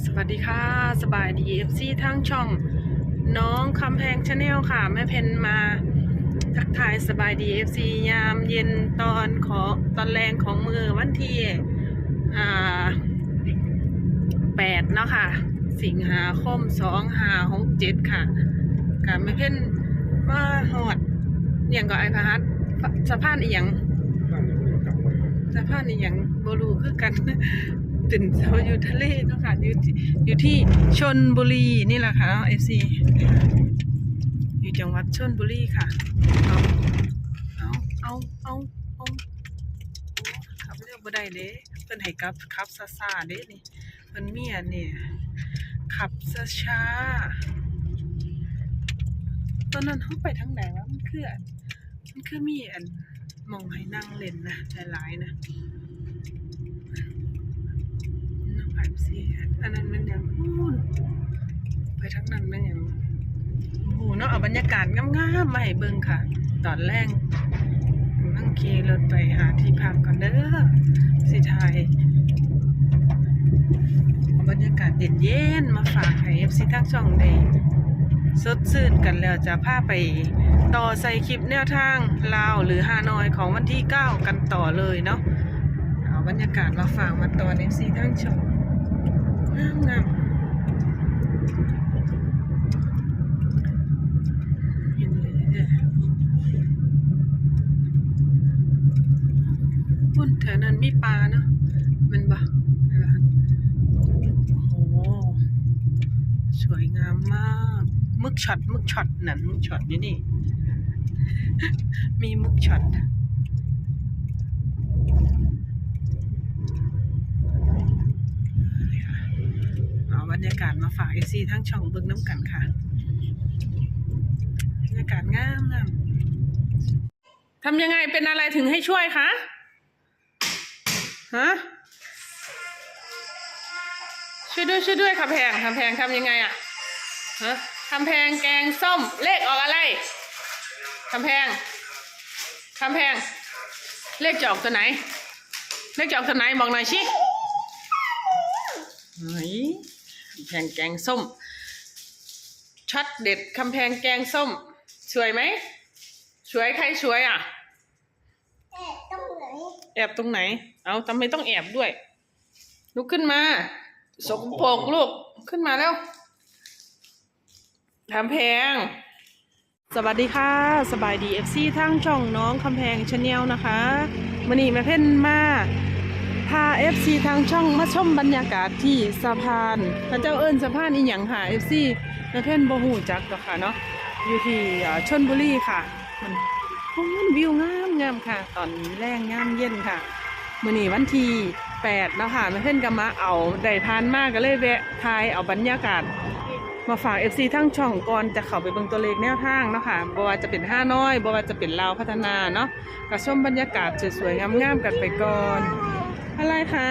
สวัสดีค่ะ สบายดีเอฟซีทั้งช่อง น้องคำแพงชาแนลค่ะ แม่เพนมาทักทายสบายดีเอฟซียามเย็นตอนขอตอนแรงของมือวันที่อ่าแปดเนาะค่ะ สิงหาคมสองหาหกเจ็ดค่ะค่ะแม่เพนมาหอดอหย่างก็ไอพาร์ทสะพานอีหยังบ้านเรากลับไปสะพานนี่ยังบรูคือกัน ตื่นเช้าอยู่ทะเลเนาะค่ะอยู่ที่อยู่ที่ชนบุรีนี่แหละค่ะเอฟซีอยู่จังหวัดชนบุรีค่ะ เอาเอาเอาเอาเอาขับเร็วบ่ได้เด้เพิ่นให้กับขับซ่าเด้นี่เพิ่นมีอันนี่ยขับช้าตอนนั้นเฮาไปทางไหนวะมันคืออันมันคือมีอันมองให้นั่งเล่นนะหลายๆนะ น้ำผับซีอันนั้นมันอย่างพูนไปทั้งนั้นมันอย่างโอ้โหเนาะเอาบรรยากาศงามๆมาให้เบิ่งค่ะ ตอนแรกนั่งขี่รถไปหาที่พักก่อนเด้อสิไทยเอาบรรยากาศเย็นๆมาฝากให้ FC ทั้งช่องได้สดชื่นกันแล้วจะพาไปต่อใส่คลิปแนวทางลาวหรือฮานอยของวันที่ 9 กันต่อเลยเนาะเอาบรรยากาศมาฝากมาต่อในซีทั้งชมงามงามพุ่นแถวนั้นมีปลาเนาะมันบ่โอ้โหสวยงามมากมึกช็อตมึกช็อตนั่นมึกช็อตอยู่นี่ มีมึกช็อตเอาบ รรยากาศมาฝากเอซีทั้งช่องเบิ้งน้ำกันค่ะบรรยากาศงามงามทำยังไงเป็นอะไรถึงให้ช่วยคะฮะช่วยด้วยช่วยด้วยค่ะแพงคำแพงทำยังไงอะฮะคำแพงแกงส้มเลขออกอะไรคำแพงคำแพงเลขจะออกตัวไหน เลขจะออกตัวไหนบอกหน่อยชิเฮ้ยำแพงแกงส้มช็อตเด็ดคำแพงแกงส้ม สวยไหมสวยใครสวยอะ แอบตรงไหนแอบตรงไหน เอาทำไมต้องแอบด้วย ลุกขึ้นมา สกปรกลูก ขึ้นมาแล้วคำแพง สวัสดีค่ะ สบายดีเอฟซีทั้งช่องน้องคำแพงชาแนลนะคะมันนี้แม่เพ่นมา พาเอฟซีทางช่องมาชมบรรยากาศที่สะพานพระเจ้าเอิญสะพานอีหยังค่ะเอฟซีม่เพ่นบ่หูจักหรอกค่ะเนาะอยู่ที่ชนบุรีค่ะมันวิวงามงามค่ะ ตอนแรงงามเย็นค่ะมื่อนี้วันที่แปดแล้วค่ะแม่เพ่นก็มาเอาได้พานมากก็เลยแวะทายเอาบรรยากาศ มาฝาก FC ทั้งช่องก่อนจะเข้าไปเบิ่งตัวเลขแนวทางเนาะค่ะบ่ว่าจะเป็นห้าน้อยบ่ว่าจะเป็นลาวพัฒนาเนาะก็ชมบรรยากาศสวยๆงามๆกันไปก่อน อะไรคะ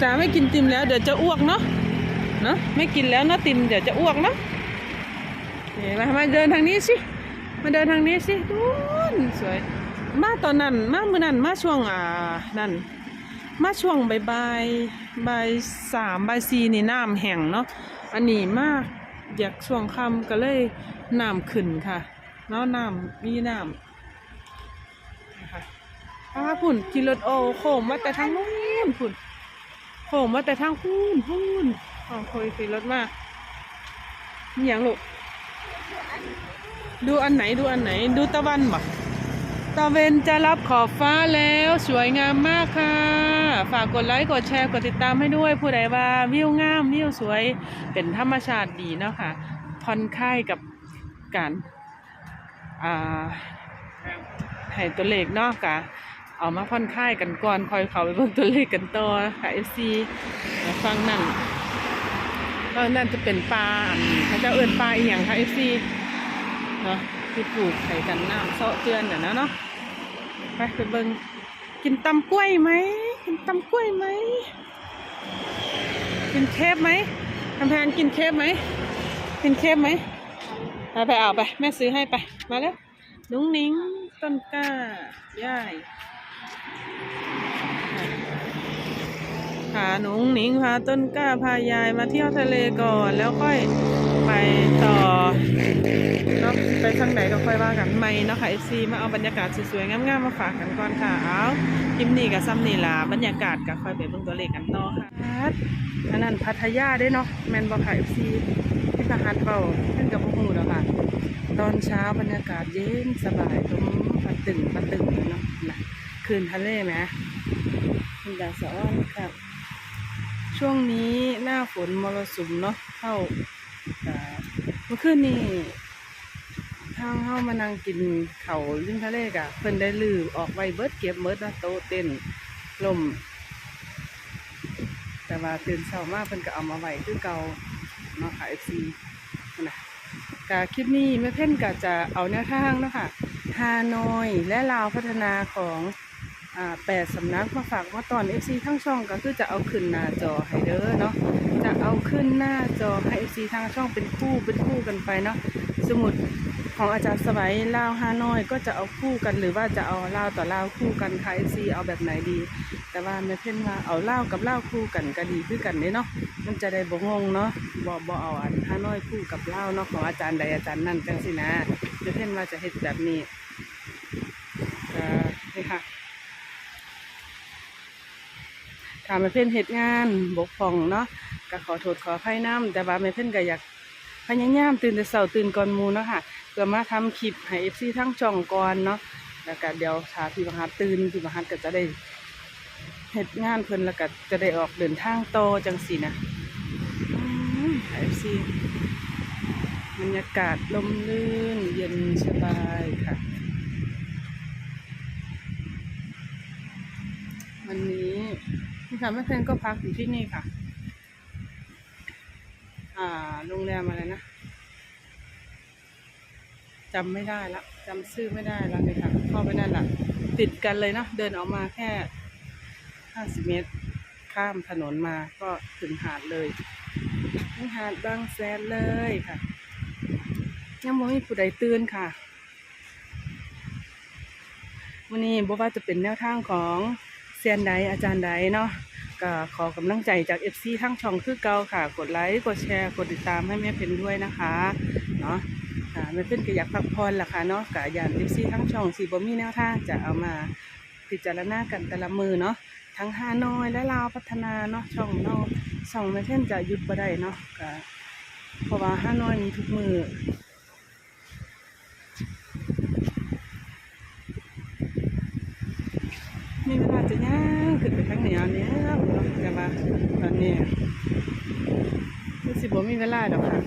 จ๋าไม่กินติมแล้วเดี๋ยวจะอ้วกเนาะเนาะไม่กินแล้วเนาะติมเดี๋ยวจะอ้วกเนาะนี่มามาเดินทางนี้สิมาเดินทางนี้สิดูนสวย มาตอนนั้นมาเมื่อนั้นมาช่วงอ่านั่นมาช่วงใบ่ายบ่ายบ่ายสามใบสี่นี่น้ำแห้งเนาะอันนี้มากอยากช่วงค่ำก็เลยน้ำขึ้นค่ะเนาะน้ำมีน้ำ อ้าพุ่นกินรถโอโค้งมาแต่ทางนู้นพุ่นโค้งมาแต่ทางพุ่นพุ่นอ๋อคอยขี่รถมามีอย่างลูกดูอันไหนดูอันไหน ดูตะวันบ่ตะเวนจะรับขอบฟ้าแล้วสวยงามมากค่ะ ฝากกดไลค์กดแชร์กดติดตามให้ด้วย ผู้ใดว่าวิวงามวิวสวยเป็นธรรมชาติดีเนาะค่ะผ่อนคลายกับการอ่าให้ตัวเลขเนาะกะ เอามาผ่อนคลายกันก่อนคอยเขาไปเบิ่งตัวเลขกันต่อค่ะเอฟซีฟังนั่นก็นั่นจะเป็นปลาอันเขาจะเอิ้นปลาอีหยังค่ะเอฟซีเนาะที่ปลูกใส่กันน้ำเซาะเจือนน่ะนะเนาะไปไปเบิงกินตำกล้วยไหมกินตำกล้วยไหมกินเคฟไหมกำแพงกินเคฟไหมกินเคฟไหมไปไปเอาไป แม่ซื้อให้ไป มาแล้วนุ้งนิ้งต้นกล้าย่าย พาหนุ่งหนิงพาต้นกล้าพายายมาเที่ยวทะเลก่อนแล้วค่อยไปต่อเนาะไปทางไหนก็ค่อยว่ากันใหม่เนาะค่ะ FC มาเอาบรรยากาศสวยๆงามๆมาฝากกันก่อนค่ะเอาคลิปนี้กับซ้ำนี่ล่ะบรรยากาศก็ค่อยไปเบิ่งตัวเลขกันต่อค่ะอันนั้นพัทยาได้เนาะแมนบ่ค่ะ FC ที่ประหัดเบาเพิ่นกับพวกหูแล้วค่ะตอนเช้าบรรยากาศเย็นสบายตรงปัดตึงปัดตึงเลยเนาะนะ คืนทะเลไหมคุณดาสอนครับ ช่วงนี้หน้าฝนมรสุมเนาะเข้าเมื่อคืนนี้ทางเข้ามานั่งกินเขาวริมทะเลกะเพิ่นได้ลือออกไว้เบิดเก็บเบิดนะโตเต้นลม แต่ว่าตื่นเช้ามากเพิ่นก็เอามาไว้คือเก่าเนาะค่ะ FC นะกคลิปนี้แม่เพ่นก็จะเอาแนวทางเนาะคะฮานอยและลาวพัฒนาของ แปดสำนักมาฝากมาตอน FC ทั้งช่องก็คือจะเอาขึ้นหน้าจอให้เด้อเนาะจะเอาขึ้นหน้าจอให้ FC ทางช่องเป็นคู่เป็นคู่กันไปเนาะสมุดของอาจารย์สวัยลาวฮานอยก็จะเอาคู่กันหรือว่าจะเอาลาวต่อลาวคู่กันค่ะ FC เอาแบบไหนดี แต่ว่าแม่เพ่นว่าเอาลาวกับลาวคู่กันก็ดีคือกันเด้เนาะมันจะได้บ่งงเนาะบ่บ่เอาอันฮานอยคู่กับเล่าวเนาะของอาจารย์ใดอาจารย์นั่นจังสินะเดี๋ยวเพ่นว่าจะเฮ็ดแบบนี้ก็นี่ค่ะ ถ้าแม่เพ่นเฮ็ดงานบกพร่องเนาะก็ขอโทษขออภัยน้ำแต่ว่าแม่เพ่นก็อยากพยายามตื่นแต่เช้าตื่นก่อนหมูเนาะค่ะเพื่อมาทำคลิปให้ FC ทั้งช่องก่อนเนาะแล้วก็เดี๋ยวถาพี่ประหัสตื่นพี่ประหัสก็จะได้เฮ็ดงานเพิ่นแล้วก็จะได้ออกเดินทางโตอจังสินะไอฟซีบรรยากาศลมลื่นเย็นสบายค่ะ วันนี้ ค่ะแม่เพนก็พักอยู่ที่นี่ค่ะ อ่าโรงแรมอะไรนะจำไม่ได้ละจำชื่อไม่ได้แล้วเลยค่ะเข้าไปนั่นละติดกันเลยเนาะเดินออกมาแค่ห้าสิบเมตร ข้ามถนนมาก็ถึงหาดเลยนี่หาดบางแสนเลยค่ะยังไม่มีผู้ใดตื่นค่ะวันนี้บอกว่าจะเป็นแนวทางของเซียนใดอาจารย์ใดเนาะ ก็ขอกำลังใจจาก FC ทั้งช่องคือเก่าค่ะ กดไลค์ กดแชร์ กดติดตามให้แม่เพนด้วยนะคะ เนาะค่ะแม่เพนก็อยากพักผ่อนล่ะค่ะเนาะกะยาน FC ทั้งช่องสีบ่มีแนวทางจะเอามาพิจารณากันแต่ละมือเนาะ ทั้งฮานอยและลาวพัฒนาเนาะช่องเนาะช่องไม่เช่นจะหยุดบ่ได้เนาะก็เพราะว่าฮานอยมีทุกมือมีเวลาจะย่าง ขึ้นไปทางเหนือเนี่ยเนาะแต่ว่าตอนนี้คือสิบ่มีเวลาดอกค่ะ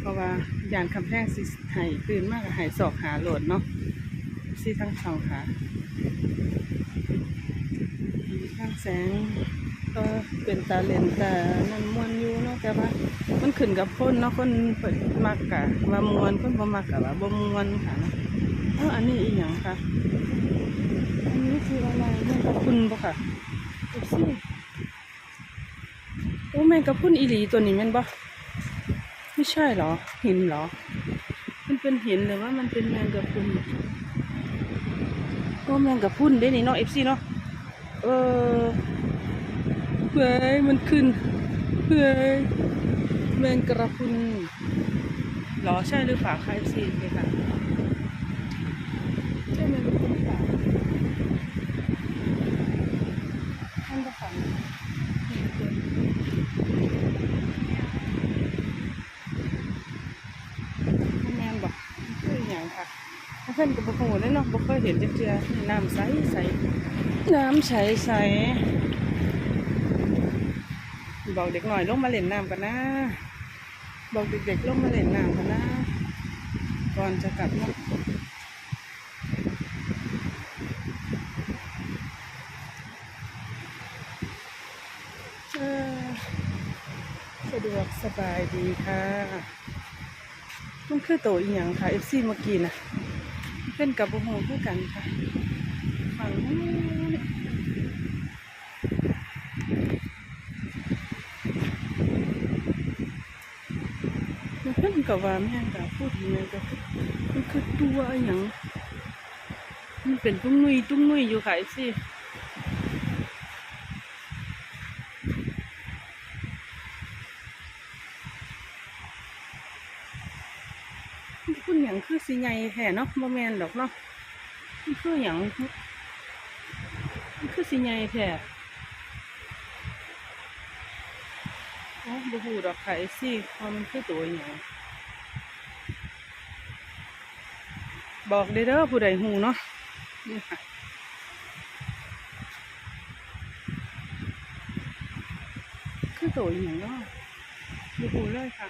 เพราะว่าย่านคำแพงสิหายตื่นมากหายศอกหาโหลดเนาะสิทั้งสองค่ะข้างแสงก็เป็นตาเลนแต่มันมวนอยู่เนาะแต่ว่ามันขึ้นกับคนเนาะคนเปิดมักกะว่ามวนคนบ่มักกะว่าบ่มวนค่ะเนาะอันนี้อีหยังค่ะ อันนี้คืออะไรแมงกะพรุนบ่ค่ะเอฟซีโอ้แมงกะพรุนอีหลีตัวนี้แม่นบ่ไม่ใช่เหรอหินเหรอ มันเป็นหินหรือว่ามันเป็นแมงกะพรุนโอ้แมงกะพรุนได้นี่เนาะเอฟซีเนาะเออเฮ้ยมันขึ้นเฮ้ยแมงกระพรุนเหรอใช่หรือเปล่าคะเอฟซีเลยค่ะใช่แมงกระพรุนหรือเปล่าท่านประธานแมนบอกคืออหย่างค่ะ เพื่อนกับบุคคลได้เนาะบุคคลเห็นจักเจือนี่น้ำใสใสน้ำใสใสบอกเด็กหน่อยลงมาเล่นน้ำกันนะ บอกเด็กๆลงมาเล่นน้ำกันนะก่อนจะกลับนะเออสะดวกสบายดีค่ะ มันคือโตอีหยังค่ะเอฟซีเมื่อกี้นะ เป็นกับโอโหคือกันค่ะฝั่งนู้นมันเพิ่นกับว่าแม่งกับพูดยังไงกับมันคือตัวอย่างมันเป็นตุ้งนุยตุ้งนุยอยู่ค่ะไอ้สิ หยังคือ สิใหญ่แท้เนาะบ่แมนดอกเนาะมันคือหยังมันคือสิใหญ่แท้อ๋อบ่ฮู้ดอกค่ะ FC ว่ามมันคือตัวหยังบอกได้เด้อผู้ใดฮู้เนาะนี่ค่ะคือตัวอหย่างเนาะดูหูเลยค่ะ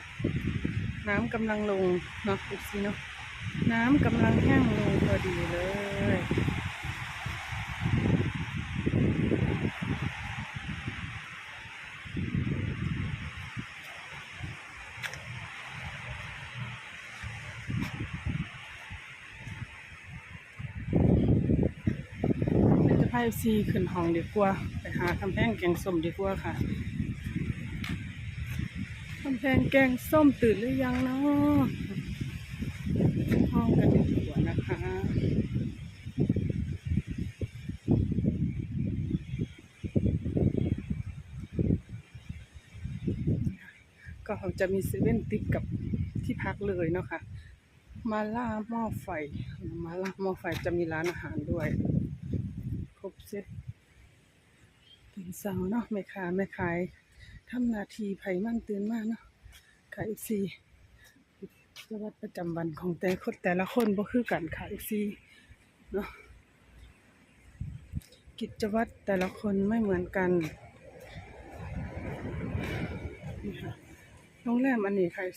น้ำกำลังลงเนาะดูสิเนาะ น้ำกำลังแห้งลงพอดีเลยเดี๋ยวจะพาซีขึ้นห้องดีกว่า ไปหาคำแพงแกงส้มดีกว่าค่ะคำแพงแกงส้มตื่นหรือยังเนาะ ห้องกันดีกว่านะคะก็จะมีเซเว่นติดกับที่พักเลยเนาะค่ะ มาล่าหม้อไฟ มาล่าหม้อไฟจะมีร้านอาหารด้วย ครบเซตตื่นเช้าเนาะแม่ค้าแม่ขายทำนาทีไผ่มั่นตื่นมากเนาะค่ะอีซี กิจวัตรประจำวันของแต่คนแต่ละคนบ่คือกันค่ะอีซีเนาะกิจวัตรแต่ละคนไม่เหมือนกันนี่ค่ะโรงแรมอันนี้ค่ะอี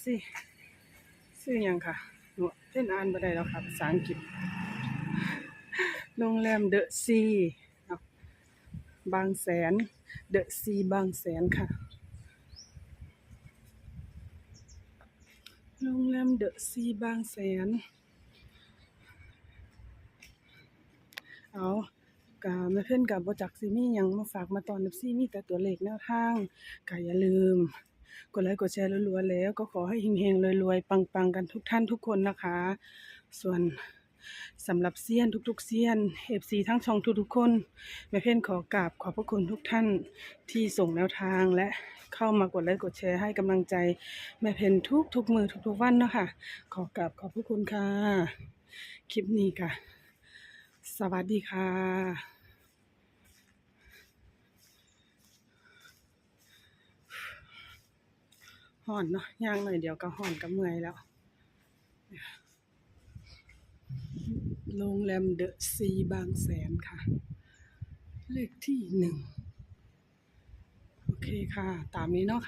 ซื่อหยังค่ะหนูเล่นอ่านบ่ได้แล้วค่ะภาษาอังกฤษโรงแรมเดอะซีเนาะบางแสน เดอะซีบางแสนค่ะ โรงแรมเดอะซีบางแสน เอากะแม่เพื่อนกับบ่จักสิมีหยังมาฝากมาตอนนับซี่มีแต่ตัวเลขแนวทางก็อย่าลืม กดไลค์กดแชร์รัวๆแล้ว ก็ขอให้เฮงๆรวยๆ ปังๆ กันทุกท่านทุกคนนะคะ ส่วนสำหรับเซียนทุกๆเซียน FC ทั้งช่องทุกๆคนแม่เพื่อนขอกราบขอบพระคุณทุกท่านที่ส่งแนวทางและ เข้ามากดไลค์กดแชร์ให้กำลังใจแม่เพนทุกทุกมือทุกทุกวันเนาะค่ะ ขอกราบขอบพระคุณค่ะ คลิปนี้ค่ะ สวัสดีค่ะห่อนเนาะย่างหน่อยเดี๋ยวก็ห่อนก็เมื่อยแล้ว โรงแรมเดอะซีบางแสนค่ะ เลขที่หนึ่ง เคค่ะ ตามนี้เนาะค่ะ